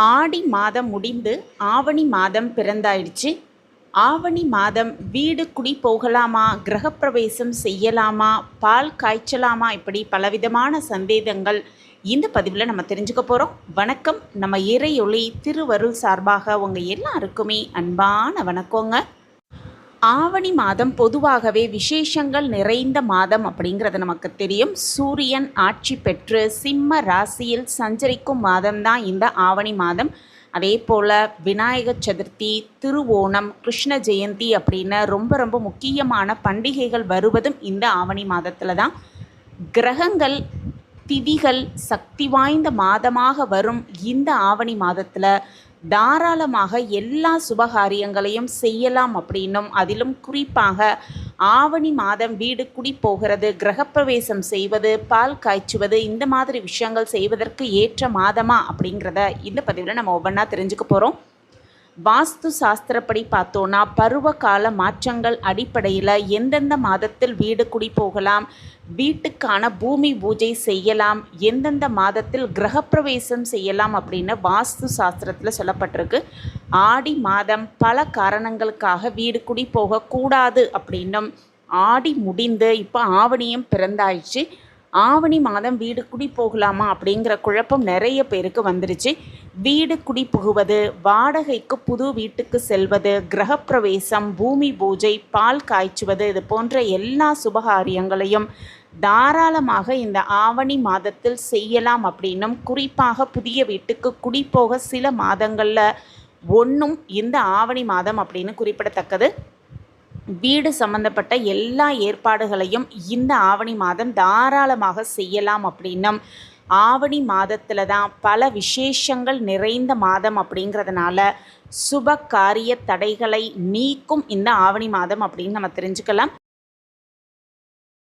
ஆடி மாதம் முடிந்து ஆவணி மாதம் பிறந்தாயிடுச்சு. ஆவணி மாதம் வீடு குடி போகலாமா? கிரகப்பிரவேசம் செய்யலாமா? பால் காய்ச்சலாமா? இப்படி பலவிதமான சந்தேகங்கள் இந்த பதிவில் நம்ம தெரிஞ்சுக்க போகிறோம் வணக்கம். நம்ம இறையொளி திருவருள் சார்பாக உங்கள் எல்லாருக்குமே அன்பான வணக்கங்க. ஆவணி மாதம் பொதுவாகவே விசேஷங்கள் நிறைந்த மாதம் அப்படிங்கிறது நமக்கு தெரியும். சூரியன் ஆட்சி பெற்று சிம்ம ராசியில் சஞ்சரிக்கும் மாதம்தான் இந்த ஆவணி மாதம். அதே போல் விநாயகர் சதுர்த்தி திருவோணம் கிருஷ்ண ஜெயந்தி அப்படின்னு ரொம்ப ரொம்ப முக்கியமான பண்டிகைகள் வருவதும் இந்த ஆவணி மாதத்தில் தான் கிரகங்கள் திதிகள் சக்தி வாய்ந்த மாதமாக வரும் இந்த ஆவணி மாதத்தில். தாராளமாக எல்லா சுபகாரியங்களையும் செய்யலாம் அப்படின்னும் அதிலும் குறிப்பாக ஆவணி மாதம் வீடு குடி போகிறது கிரகப்பிரவேசம் செய்வது பால் காய்ச்சுவது இந்த மாதிரி விஷயங்கள் செய்வதற்கு ஏற்ற மாதமா அப்படிங்கிறத இந்த பதிவில் நம்ம ஒவ்வொன்றா தெரிஞ்சுக்க போகிறோம் வாஸ்து சாஸ்திரப்படி பார்த்தோன்னா பருவகால மாற்றங்கள் அடிப்படையில் எந்தெந்த மாதத்தில் வீடு குடி போகலாம் வீட்டுக்கான பூமி பூஜை செய்யலாம் எந்தெந்த மாதத்தில் கிரகப்பிரவேசம் செய்யலாம் அப்படின்னு வாஸ்து சாஸ்திரத்தில் சொல்லப்பட்டிருக்கு. ஆடி மாதம் பல காரணங்களுக்காக வீடு குடி போகக்கூடாது அப்படின்னும் ஆடி முடிந்து இப்போ ஆவணியும் பிறந்தாயிடுச்சு. ஆவணி மாதம் வீடு குடி போகலாமா அப்படிங்கிற குழப்பம் நிறைய பேருக்கு வந்துருச்சு. வீடு குடி புகுவது வாடகைக்கு புது வீட்டுக்கு செல்வது கிரகப்பிரவேசம் பூமி பூஜை பால் காய்ச்சுவது இது போன்ற எல்லா சுபகாரியங்களையும் தாராளமாக இந்த ஆவணி மாதத்தில் செய்யலாம் அப்படின்னும் குறிப்பாக புதிய வீட்டுக்கு குடி போக சில மாதங்களில் ஒன்றும் இந்த ஆவணி மாதம் அப்படின்னு குறிப்பிடத்தக்கது. வீடு சம்பந்தப்பட்ட எல்லா ஏற்பாடுகளையும் இந்த ஆவணி மாதம் தாராளமாக செய்யலாம் அப்படின்னும். ஆவணி மாதத்தில் தான் பல விசேஷங்கள் நிறைந்த மாதம் அப்படிங்கிறதுனால சுப காரிய தடைகளை நீக்கும் இந்த ஆவணி மாதம் அப்படின்னு நம்ம தெரிஞ்சுக்கலாம்.